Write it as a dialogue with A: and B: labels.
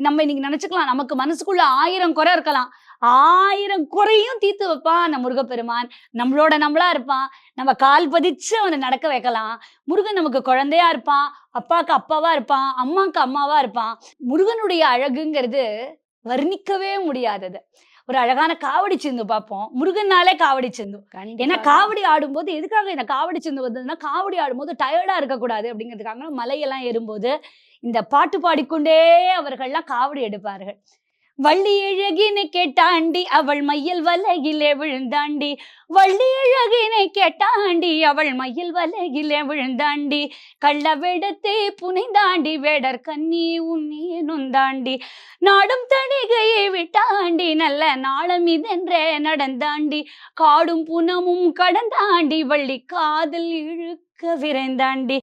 A: நம்ம இன்னைக்கு நினைச்சுக்கலாம் நமக்கு மனசுக்குள்ள ஆயிரம் குறை இருக்கலாம். ஆயிரம் குறையும் தீர்த்து வைப்பான் அந்த முருகப்பெருமான். நம்மளோட நம்மளா இருப்பான். நம்ம கால் பதிச்சு அவனை நடக்க வைக்கலாம். முருகன் நமக்கு குழந்தையா இருப்பான். அப்பாவுக்கு அப்பாவா இருப்பான். அம்மாவுக்கு அம்மாவா இருப்பான். முருகனுடைய அழகுங்கிறது வர்ணிக்கவே முடியாதது. ஒரு அழகான காவடி சிந்து பார்ப்போம். முருகன்னாலே காவடி சிந்து. ஏன்னா காவடி ஆடும்போது எதுக்காக இந்த காவடி சிந்து வந்ததுன்னா காவடி ஆடும்போது டயர்டா இருக்கக்கூடாது அப்படிங்கிறதுக்காக மலையெல்லாம் ஏறும்போது இந்த பாட்டு பாடிக்கொண்டே அவர்கள்லாம் காவடி எடுப்பார்கள். வள்ளி அழகினை கேட்டாண்டி அவள் மையல் வலகிலே விழுந்தாண்டி. வள்ளி அழகினை கேட்டாண்டி அவள் மயில் வலகிலே விழுந்தாண்டி. கள்ள வேடத்தை புனைந்தாண்டி வேடர் கண்ணி உன்னிய நொந்தாண்டி. நாடும் தணிகையை விட்டாண்டி நல்ல நாளம் இதென்றே நடந்தாண்டி. காடும் புனமும் கடந்தாண்டி வள்ளி காதல் இழுக்க விரைந்தாண்டி.